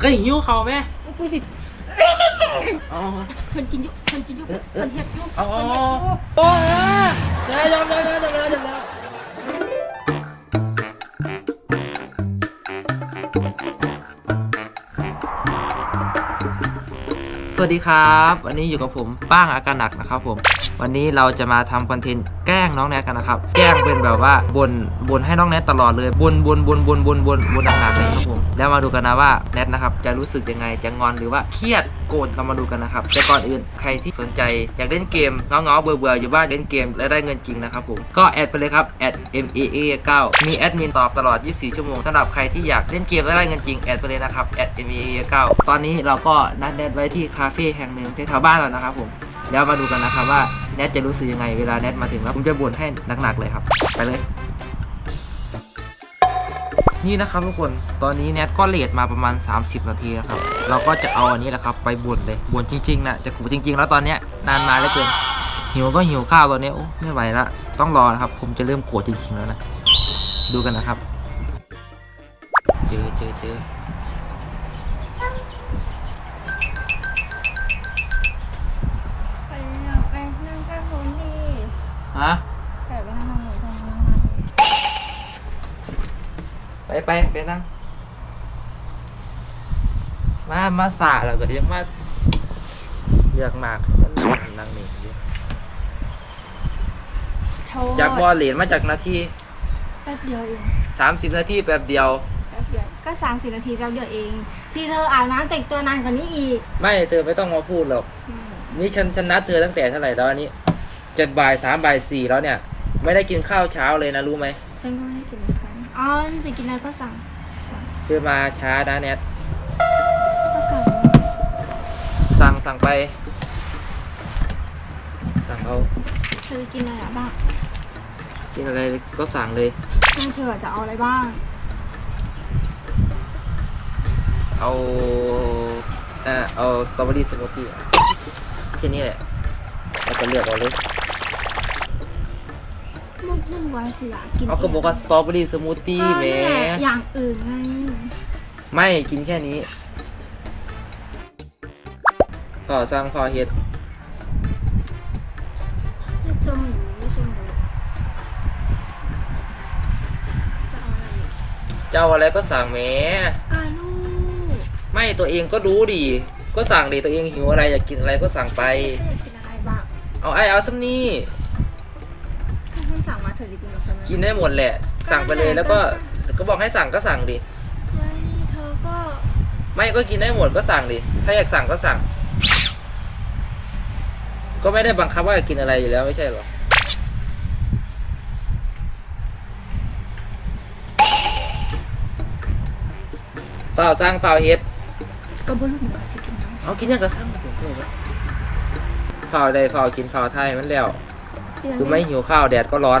เคยหิวเขาไหมกูสิอ๋อเพิ่นกินอยู่เพิ่นกินอยู่เพิ่นเฮ็ดอยู่อ๋อเพิ่นเฮ็ดอยู่โอ้ยเดี๋ยวเดี๋ยวเดี๋ยวเดี๋ยวเดี๋ยวเดี๋ยวเดี๋ยวสวัสดีครับ วันนี้อยู่กับผมป้างอาการหนักนะครับผม วันนี้เราจะมาทำคอนเทนต์แกล้งน้องแนทกันนะครับ แกล้งเป็นแบบว่าบนบนให้น้องแนทตลอดเลยบนบนบนบนบนบนบนหนักๆเลยครับผม แล้วมาดูกันนะว่าแนทนะครับจะรู้สึกยังไงจะงอนหรือว่าเครียดโกรธเรามาดูกันนะครับแต่ก่อนอื่นใครที่สนใจอยากเล่นเกมเงาๆเบื่อๆอยู่บ้านเล่นเกมและได้เงินจริงนะครับผมก็แอดไปเลยครับแอด m a a 9มีแอดมินตอบตลอด 24 ชั่วโมงสำหรับใครที่อยากเล่นเกมและได้เงินจริงแอดไปเลยนะครับแอด m a a 9ตอนนี้เราก็นัดแนทไว้ที่คาเฟ่แห่งหนึ่งแถวบ้านเรานะครับผม แล้วมาดูกันนะครับว่าแนทจะรู้สึกยังไงเวลาแนทมาถึงแล้วผมจะบ่นให้หนักๆเลยครับ ไปเลย นี่นะครับทุกคนตอนนี้แนทก็เลทมาประมาณ 30 นาทีนะครับ เราก็จะเอาอันนี้แหละครับ ไปบ่นเลยบ่นจริงๆนะจะขู่จริง ๆ แล้วตอนเนี้ยนานมาแล้วเกินหิวก็หิวข้าวตอนนี้โอ้ไม่ไหวละต้องรอนะครับ ผมจะเริ่มโกรธจริงๆแล้วนะ ดูกันนะครับ เจอเจอเจอ ฮะไปไปนั่งหนูตรงนี้ไปไปไปนั่ง มา มาสาแล้วก็ยังมาเลือกมากมันนั่งนี่อยู่โทจากบอลเหรียญมาจากนาทีแป๊บเดียวเอง30นาทีแป๊บเดียวแป๊บเดียวก็สามสิบนาทีแป๊บเดียวเอง ที่เธออาบน้ำแต่งตัวนานกว่านี้อีก ไม่เธอไม่ต้องมาพูดหรอกอืมนี่ฉันฉันนัดเธอตั้งแต่เท่าไหร่แล้วอันนี้เจ็ดบ่ายสามบ่ายสี่แล้วเนี่ย ไม่ได้กินข้าวเช้าเลยนะรู้ไหมฉันก็ไม่ได้กินเหมือนกันอ๋อจะกินอะไรก็สั่งสั่งเธอมาช้านะแนทก็สั่งสั่งสั่งไป สั่งเอาเธอจะกินอะไรอะบ้างกินอะไรก็สั่งเลยไม่เธอจะเอาอะไรบ้าง เอาเอ่อเอาสตรอเบอรี่สมูทตี้แค่นี้แหละเราจะเลือกเอาเลย มุ่งมุ่งไว้สิอยากกินเอาก็บอกว่าสตรอเบอรี่สมูทตี้ก็แหมนั่นแหละอย่างอื่นไงไม่กินแค่นี้ก็สั่งขอเฮ็ดอย่าจมอยู่อย่าจมอยู่จะเอาอะไรอีกเจ้าอะไรก็สั่งแหมกาลูกไม่ตัวเองก็รู้ดิก็สั่งดิตัวเองหิวอะไรอยากกินอะไรก็สั่งไปเธออยากกินอะไรบ้าง เอาไอ้เอาซัมนี่ถ้าให้สั่งมาเธอจะกินกับฉันไหมกินได้หมดแหละ สั่งไปเลยแล้วก็ก็บอกให้สั่งก็สั่งดิ ไม่เธอก็ไม่ก็กินได้หมดก็สั่งดิ ถ้าอยากสั่งก็สั่ง ก็ไม่ได้บังคับว่าอยากกินอะไรอยู่แล้วไม่ใช่เหรอ ฝ่าวสร้างฝ่าวเฮ็ด ก็บ่รู้เหมือนกันสิกินน้ำเอากินยังก็สั่งผมเลยว่าฝ่าวใดฝ่าวกินฝ่าวไทยมันแล้ว คือไม่หิวข้าวแดดก็ร้อน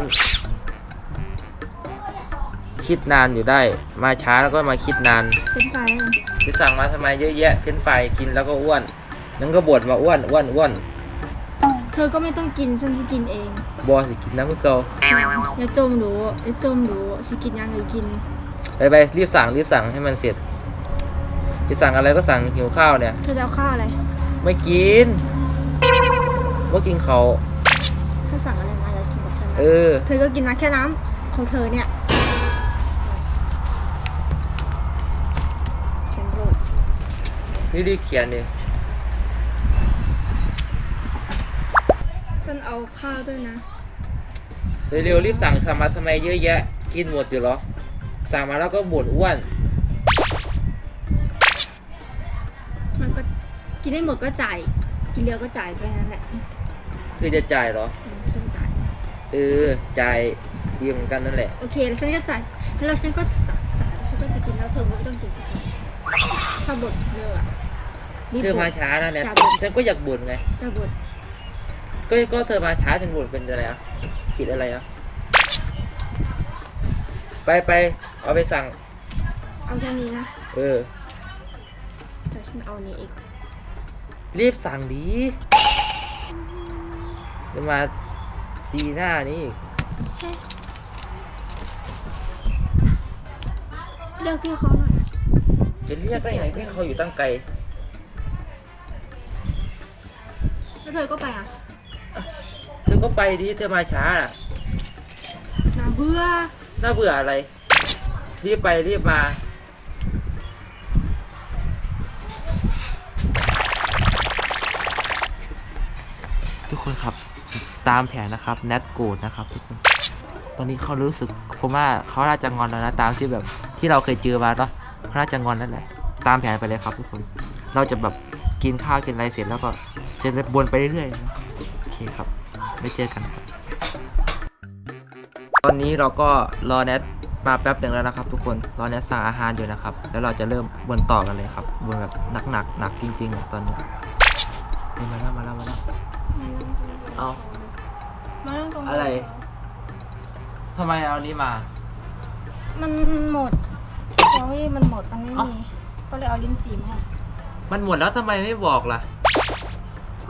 คิดนานอยู่ได้ มาช้าแล้วก็มาคิดนานเป็นไปแล้วกันคือสั่งมาทำไมเยอะแยะเฟ้นไฟรายกินแล้วก็อ้วนนั่นก็บ่นมาอ้วนอ้วนอ้วนเธอก็ไม่ต้องกินฉันจะกินเองบอสิกินน้ำมือเกาอย่าจมดูอย่าจมดูสิกินยังไงกิน ไปไปรีบสั่งรีบสั่งให้มันเสร็จ จะสั่งอะไรก็สั่งหิวข้าวเนี่ย เธอจะเอาข้าวอะไร ไม่กินว่ากินเขาวถ้าสั่งอะไรมาอย่ากินกับฉันนะเออ เธอก็กินนะแค่น้ำของเธอเนี่ย นี่รีบเขียนดิฉันเอาข้าวด้วยนะ เร็วๆรีบสั่งสั่งมาทำไมเยอะแยะ กินหมดอยู่เหรอ สั่งมาแล้วก็บ่นอ้วน มันก็กินได้หมดก็จ่าย กินเดียวก็จ่ายแค่นั้นแหละคือจะจ่ายเหรอ อืมฉันจ่าย เออจ่ายดีเหมือนกันนั่นแหละ โอเคแล้วฉันก็จ่ายแล้วฉันก็จ่ายจ่ายแล้วฉันก็จะกินแล้วเธอไม่ต้องกินกับฉันถ้าบ่นเยอะอะรีบ เธอมาบ่นช้านะเนี่ยอย่าบ่นฉันก็อยากบ่นไงอย่าบ่นก็ก็เธอมาช้าฉันบ่นเป็นอะไรอะผิดอะไรอะไปไปเอาไปสั่ง เอาแค่นี้นะเออแต่ฉันเอาอันนี้อีก รีบสั่งดีจะมาตีหน้านี่อีกเลือกที่เขาหน่อยจะเรียกได้ไงพี่เขาอยู่ตั้งไกล แล้วเธอก็ไปอะเธอก็ไปดิเธอมาช้าอะน่าเบื่อน่าเบื่ออะไร รีบไปรีบมา ทุกคนครับตามแผนนะครับแนทโกรธนะครับทุกคนตอนนี้เขารู้สึกผมว่าเขาน่าจะงอนแล้วนะตามที่แบบที่เราเคยเจอมาเนาะเขาน่าจะงอนนั่นแหละตามแผนไปเลยครับทุกคน เราจะแบบกินข้าวกินอะไรเสร็จแล้วก็ จะบนไปเรื่อยๆนะโอเคครับ ไว้เจอกันครับ ตอนนี้เราก็รอแนทมาแป๊บหนึ่งแล้วนะครับ ทุกคน รอแนทสั่งอาหารอยู่นะครับ แล้วเราจะเริ่มบนต่อกันเลยครับบนแบบหนักๆหนักจริงๆอะตอนนี้นี่มาแล้วมาแล้วมาแล้ว เอามานั่งตรงนี้อะไร ทำไมเอานี้มา มันหมดสตรอเบอรี่มันหมด มันไม่เอ้ามี ก็เลยเอาลิ้นจี่มาให้มันหมดแล้วทำไมไม่บอกล่ะ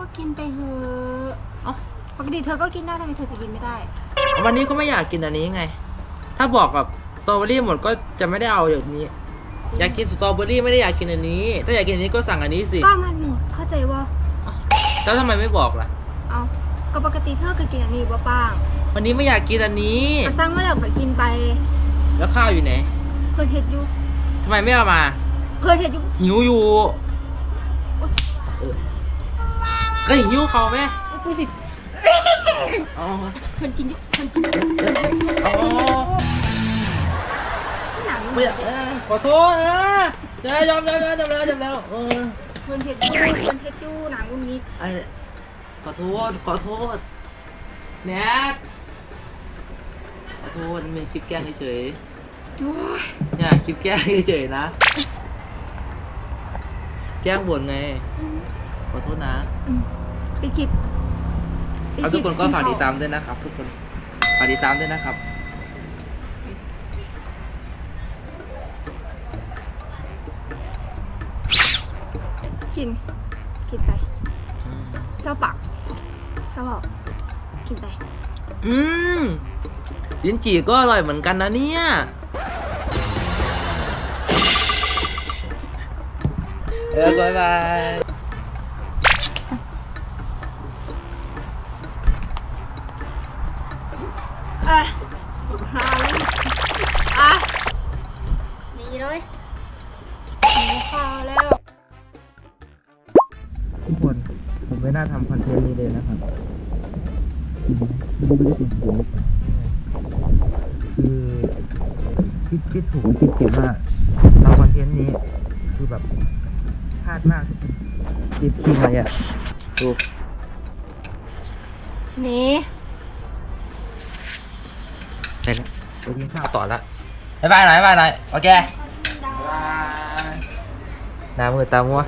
ก็กินไปเถอะเอ้าปกติเธอก็กินได้ทำไมเธอจะกินไม่ได้ วันนี้ก็ไม่อยากกินอันนี้ไง ถ้าบอกแบบสตรอเบอรี่หมดก็จะไม่ได้เอาอย่างนี้ อยากกินสตรอเบอรี่ไม่ได้อยากกินอันนี้ ถ้าอยากกินอันนี้ก็สั่งอันนี้สิ ก็มันหมดเข้าใจว่าแล้วทำไมไม่บอกล่ะ เอาก็ปกติเธอก็กินอันนี้บ่ป้างวันนี้ไม่อยากกินอันนี้ ก็สร้างมาแล้วก็กินไป แล้วข้าวอยู่ไหน เพิ่นเฮ็ดอยู่ทำไมไม่เอามา เพิ่นเฮ็ดอยู่หิวอยู่ ก็หิวเขาไหมกูสิอ๋อเพิ่นกินอยู่เพิ่นกินอยู่อ๋อหนังไม่อยากเออขอโทษนะเดี๋ยวยอมแล้วยอมแล้วยอมแล้วเออเพิ่นเฮ็ดอยู่เพิ่นเฮ็ดอยู่หนังอุ่นนิดไอ้ขอโทษขอโทษแนทขอโทษมันเป็นคลิปแกล้งเฉยโอ้ยๆเนี่ยคลิปแกล้งเฉยๆนะ แกล้งบ่นไง ขอโทษนะอืมไปคลิปไปเอาคทุลิกปคนก็ฝากติดตามด้วยนะครับ ทุกคนฝากติดตามด้วยนะครับกินกินไปเจ้าปักเจ้าบอกกินไป อืมลิ้นจี่ก็อร่อยเหมือนกันนะเนี่ยเออบายบาย อะหาเลยอะหนีเลยหนีข้าวแล้ว ทุกคน ผมไม่น่าทำคอนเทนต์นี้เลยนะครับไม่ได้เป็นผมคือคิดคิดถูกคิดผิดมากเราคอนเทนต์นี้คือแบบพลาดมากคิดคิดอะไรอะดูหนี ไปแล้วไปกินข้าวต่อละบ๊ายบายหน่อยบ๊ายบายหน่อยโอเคดาบ๊ายบายหน้ามือตามัว